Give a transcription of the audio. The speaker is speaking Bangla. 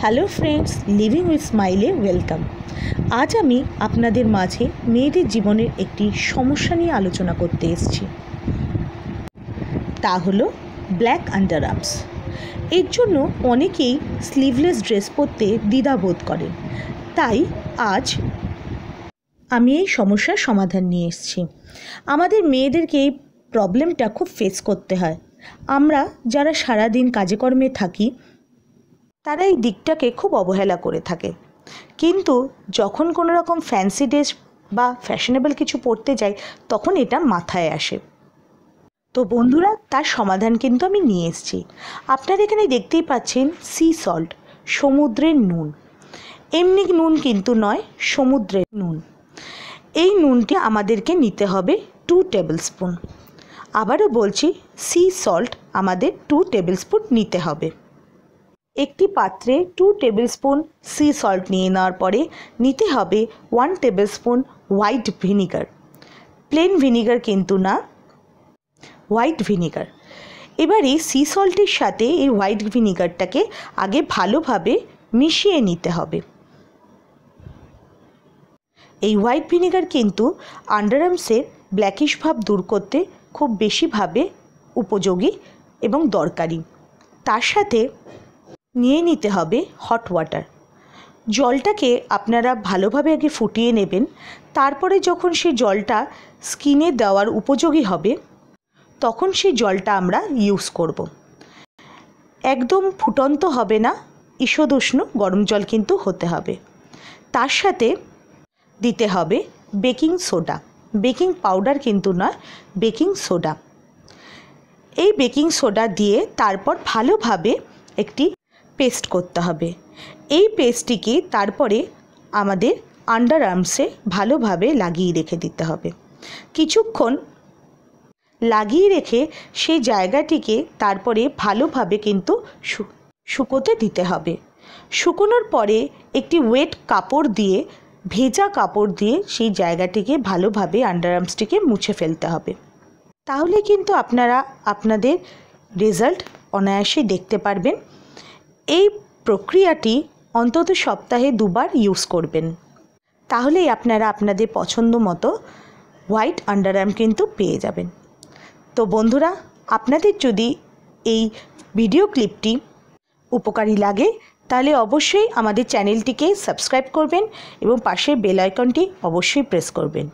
হ্যালো ফ্রেন্ডস লিভিং উইথ স্মাইলে ওয়েলকাম আজ আমি আপনাদের মাঝে মেয়েদের জীবনের একটি সমস্যা নিয়ে আলোচনা করতে এসেছি। তা হলো ব্ল্যাক আন্ডার আর্মস এর জন্য অনেকেই স্লিভলেস ড্রেস পরতে দ্বিধাবোধ করেন। তাই আজ আমি এই সমস্যার সমাধান নিয়ে এসেছি। আমাদের মেয়েদেরকে এই প্রবলেমটা খুব ফেস করতে হয়। আমরা যারা সারাদিন কাজে কর্মে থাকি তারা এই দিকটাকে খুব অবহেলা করে থাকে। কিন্তু যখন কোনো রকম ফ্যান্সি ড্রেস বা ফ্যাশনেবল কিছু পরতে যাই তখন এটা মাথায় আসে। তো বন্ধুরা, তার সমাধান কিন্তু আমি নিয়ে এসেছি। আপনারা এখানে দেখতেই পাচ্ছেন সি সল্ট সমুদ্রের নুন। এমনি নুন কিন্তু নয়, সমুদ্রের নুন। এই নুনটি আমাদেরকে নিতে হবে টু টেবিল স্পুন আবারও বলছি সি সল্ট আমাদের টু টেবিল স্পুন নিতে হবে। একটি পাত্রে two tablespoon sea salt নিয়ে নেওয়ার পরে নিতে হবে one tablespoon white vinegar plain vinegar কিন্তু না হোয়াইট ভিনিগার এবারে সি সল্টের সাথে এই হোয়াইট ভিনিগারটাকে আগে ভালোভাবে মিশিয়ে নিতে হবে। এই হোয়াইট ভিনিগার কিন্তু আন্ডারআর্মসের ব্ল্যাকিশ ভাব দূর করতে খুব বেশিভাবে উপযোগী এবং দরকারি। তার সাথে নিয়ে নিতে হবে হট ওয়াটার জলটাকে আপনারা ভালোভাবে আগে ফুটিয়ে নেবেন। তারপরে যখন সেই জলটা স্কিনে দেওয়ার উপযোগী হবে, তখন সেই জলটা আমরা ইউজ করব। একদম ফুটন্ত হবে না, ঈষদুষ্ণ গরম জল কিন্তু হতে হবে। তার সাথে দিতে হবে বেকিং সোডা বেকিং পাউডার কিন্তু নয় বেকিং সোডা এই বেকিং সোডা দিয়ে তারপর ভালোভাবে একটি পেস্ট করতে হবে। এই পেস্টটিকে তারপরে আমাদের আন্ডার আর্মসে ভালোভাবে লাগিয়ে রেখে দিতে হবে। কিছুক্ষণ লাগিয়ে রেখে সেই জায়গাটিকে তারপরে ভালোভাবে কিন্তু শুকোতে দিতে হবে। শুকোনোর পরে একটি ওয়েট কাপড় দিয়ে, ভেজা কাপড় দিয়ে সেই জায়গাটিকে ভালোভাবে আর্মসটিকে মুছে ফেলতে হবে। তাহলে কিন্তু আপনারা, আপনাদের রেজাল্ট অনায়াসে দেখতে পারবেন। এই প্রক্রিয়াটি অন্তত সপ্তাহে দুবার ইউজ করবেন। তাহলেই আপনারা আপনাদের পছন্দ মতো হোয়াইট আন্ডারআর্ম কিন্তু পেয়ে যাবেন। তো বন্ধুরা, আপনাদের যদি এই ভিডিও ক্লিপটি উপকারী লাগে, তাহলে অবশ্যই আমাদের চ্যানেলটিকে সাবস্ক্রাইব করবেন এবং পাশের বেল আইকনটি অবশ্যই প্রেস করবেন।